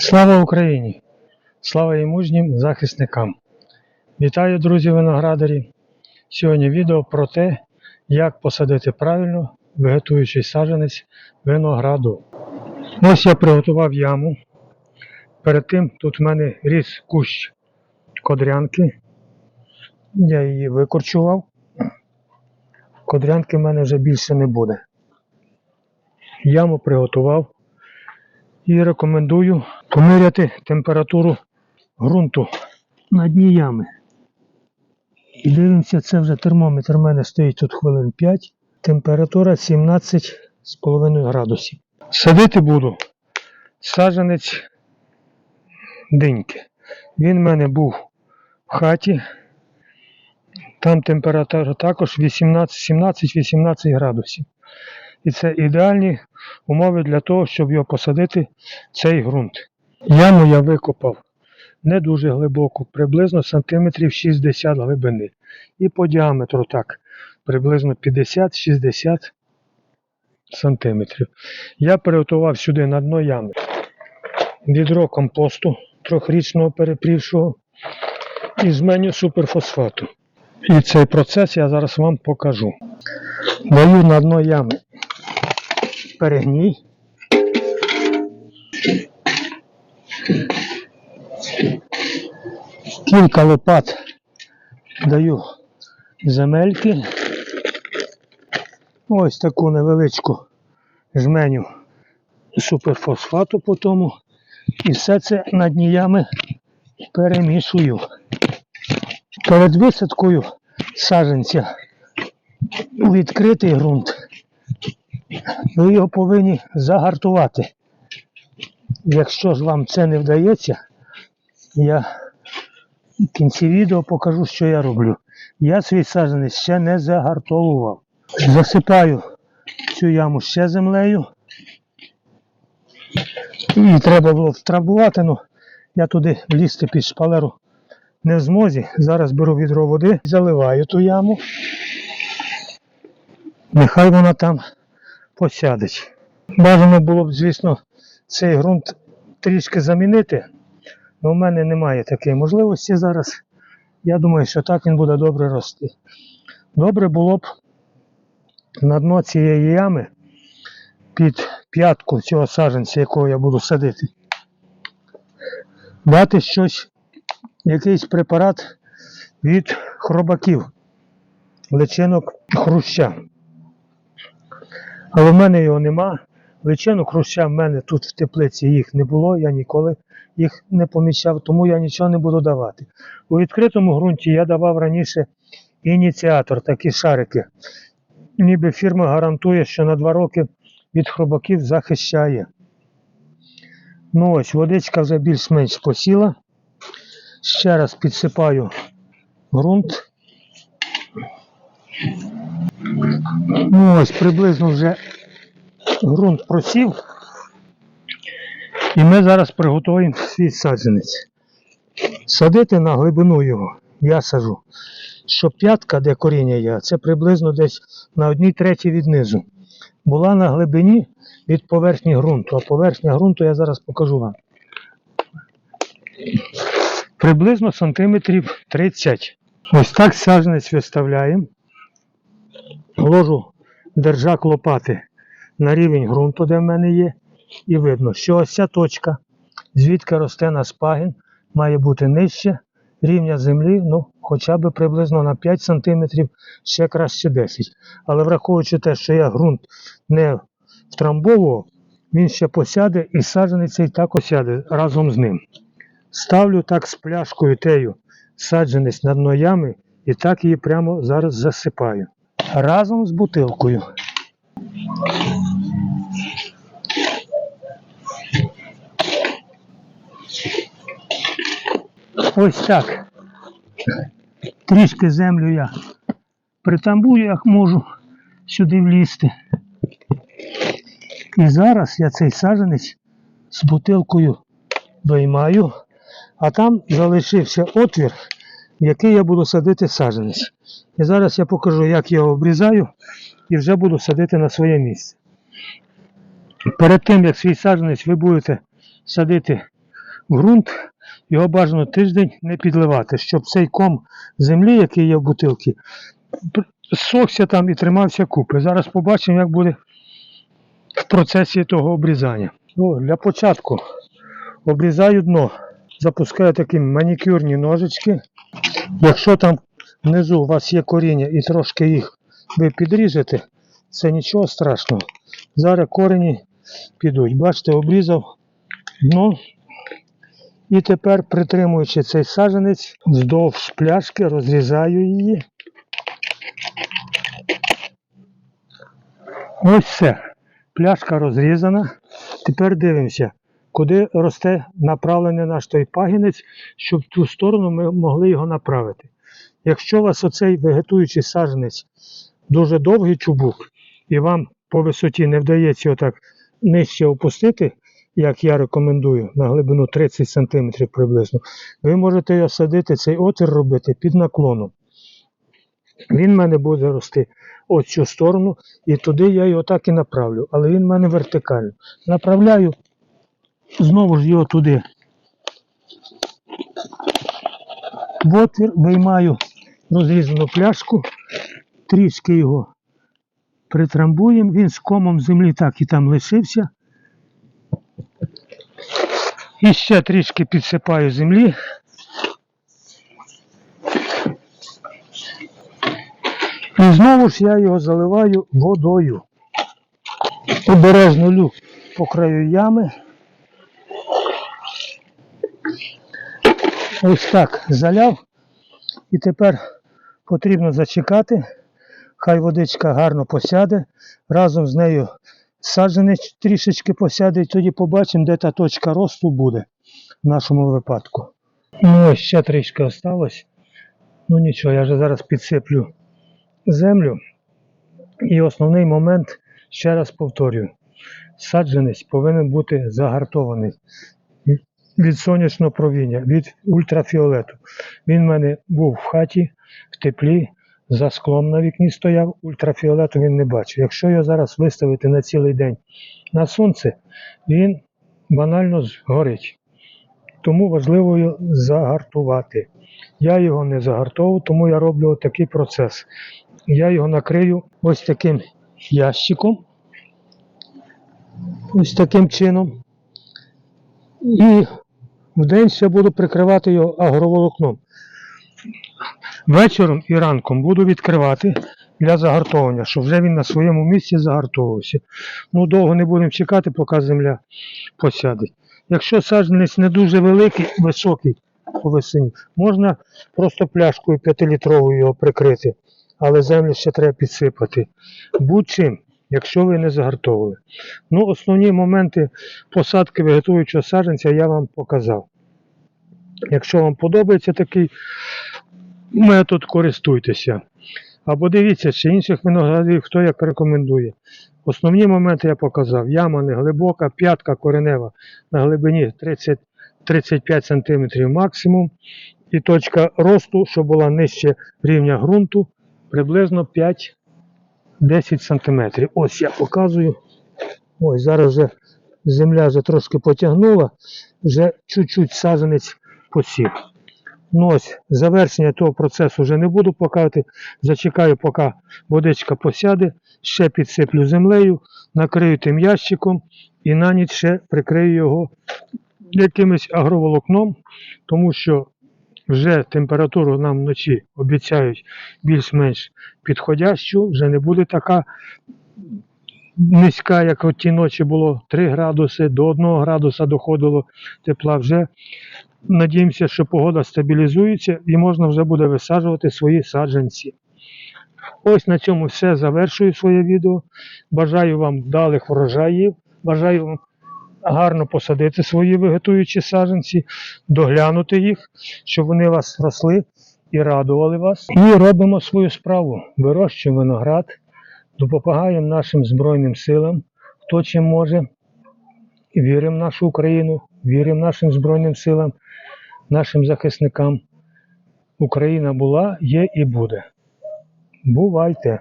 Слава Україні! Слава і мужнім захисникам! Вітаю, друзі виноградарі! Сьогодні відео про те, як посадити правильно вегетуючий саджанець винограду. Ось я приготував яму. Перед тим тут в мене ріс кущ кодрянки. Я її викорчував. Кодрянки в мене вже більше не буде. Яму приготував і рекомендую поміряти температуру ґрунту на дні ями. І дивимося, це вже термометр у мене стоїть тут хвилин 5, температура 17,5 градусів. Садити буду саджанець диньки. Він в мене був в хаті. Там температура також 17-18 градусів. І це ідеальні умови для того, щоб його посадити цей ґрунт. Яму я викопав не дуже глибоко, приблизно сантиметрів 60 глибини. І по діаметру так, приблизно 50-60 сантиметрів. Я приготував сюди на дно ями відро компосту трьохрічного перепрівшого і жменю суперфосфату. І цей процес я зараз вам покажу. Даю на дно ями перегній. Кілька лопат даю земельки. Ось таку невеличку жменю суперфосфату по тому. І все це на дні ями перемішую. Перед висадкою саджанця у відкритий ґрунт ви його повинні загартувати. Якщо ж вам це не вдається, я в кінці відео покажу, що я роблю. Я свій саджанець ще не загартовував. Засипаю цю яму ще землею. І треба було втрамбувати, але я туди влізти під шпалеру не в змозі. Зараз беру відро води, заливаю ту яму. Нехай вона там посядеть. Бажано було б, звісно, цей ґрунт трішки замінити, але в мене немає такої можливості зараз. Я думаю, що так він буде добре рости. Добре було б на дно цієї ями під п'ятку цього саджанця, якого я буду садити, дати щось, якийсь препарат від хробаків, личинок хруща. Але в мене його нема. Личинок хруща в мене тут в теплиці їх не було, я ніколи їх не поміщав, тому я нічого не буду давати. У відкритому ґрунті я давав раніше ініціатор, такі шарики. Ніби фірма гарантує, що на два роки від хробаків захищає. Ну ось, водичка вже більш-менш посіла. Ще раз підсипаю ґрунт. Ну ось приблизно вже ґрунт просів. І ми зараз приготуємо свій саджанець. Садити на глибину його я сажу. Що п'ятка, де коріння є, це приблизно десь на одній третій від низу. Була на глибині від поверхні ґрунту, а поверхня ґрунту я зараз покажу вам. Приблизно сантиметрів 30. Ось так саджанець виставляємо. Ложу держак лопати на рівень ґрунту, де в мене є, і видно, що ось ця точка, звідки росте на спагін, має бути нижче рівня землі, ну, хоча б приблизно на 5 см, ще краще 10 Але враховуючи те, що я ґрунт не втрамбовував, він ще посяде і саджанець цей так осяде разом з ним. Ставлю так з пляшкою тею саджанець на дно ями і так її прямо зараз засипаю. Разом з бутилкою. Ось так. Трішки землю я притамбую, як можу сюди влізти. І зараз я цей саджанець з бутилкою виймаю, а там залишився отвір, в який я буду садити саджанець. І зараз я покажу, як я його обрізаю і вже буду садити на своє місце. Перед тим, як свій саджанець ви будете садити в ґрунт, його бажано тиждень не підливати, щоб цей ком землі, який є в бутилці, зсохся там і тримався купи. Зараз побачимо, як буде в процесі того обрізання. Ну, для початку обрізаю дно, запускаю такі манікюрні ножички. Якщо там внизу у вас є коріння і трошки їх ви підріжете, це нічого страшного. Зараз корені підуть. Бачите, обрізав дно. І тепер, притримуючи цей саджанець, вздовж пляшки розрізаю її. Ось все. Пляшка розрізана. Тепер дивимося, куди росте направлений наш той пагінець, щоб в ту сторону ми могли його направити. Якщо у вас оцей вегетуючий саджанець дуже довгий чубук, і вам по висоті не вдається отак нижче опустити, як я рекомендую, на глибину 30 см приблизно, ви можете його садити, цей отвір робити під наклоном. Він в мене буде рости ось цю сторону, і туди я його так і направлю. Але він в мене вертикально. Направляю знову ж його туди. В отвір виймаю розрізану пляшку, трішки його притрамбуємо. Він з комом землі так і там лишився. І ще трішки підсипаю землі. І знову ж я його заливаю водою. Обережно лю по краю ями. Ось так заляв. І тепер потрібно зачекати. Хай водичка гарно посяде. Разом з нею саджанець трішечки посяде, і тоді побачимо, де та точка росту буде в нашому випадку. Ну, ось ще трішки осталось. Ну нічого, я вже зараз підсиплю землю. І основний момент, ще раз повторюю, саджанець повинен бути загартований від сонячного провіння, від ультрафіолету. Він в мене був в хаті, в теплі, за склом на вікні стояв, ультрафіолету він не бачив. Якщо його зараз виставити на цілий день на сонце, він банально згорить. Тому важливо його загартувати. Я його не загартовую, тому я роблю такий процес. Я його накрию ось таким ящиком. Ось таким чином. І вдень ще буду прикривати його агроволокном. Вечором і ранком буду відкривати для загартовування, щоб вже він на своєму місці загартовувався. Ну, довго не будемо чекати, поки земля посядеть. Якщо саджанець не дуже великий, високий по весені, можна просто пляшкою 5-літровою його прикрити, але землю ще треба підсипати. Будь-чим, якщо ви не загартовували. Ну, основні моменти посадки вегетуючого саджанця я вам показав. Якщо вам подобається такий метод, користуйтеся. Або дивіться, чи інших виноградів, хто як рекомендує. Основні моменти я показав. Яма не глибока, п'ятка коренева на глибині 30-35 см максимум. І точка росту, що була нижче рівня ґрунту, приблизно 5-10 см. Ось я показую. Ось зараз вже земля вже трошки потягнула, вже чуть-чуть саджанець посів. Ну ось, завершення того процесу вже не буду показувати. Зачекаю, поки водичка посяде, ще підсиплю землею, накрию тим ящиком і на ніч ще прикрию його якимось агроволокном, тому що вже температуру нам вночі обіцяють більш-менш підходящу, вже не буде така низька, як от ті ночі було 3 градуси, до 1 градуса доходило тепла. Вже надіємося, що погода стабілізується і можна вже буде висаджувати свої саджанці. Ось на цьому все завершую своє відео. Бажаю вам вдалих врожаїв. Бажаю вам гарно посадити свої вегетуючі саджанці, доглянути їх, щоб вони у вас росли і радували вас. І робимо свою справу. Вирощуємо виноград, допомагаємо нашим Збройним силам, хто чим може. Віримо в нашу Україну, віримо нашим Збройним силам, нашим захисникам. Україна була, є і буде. Бувайте!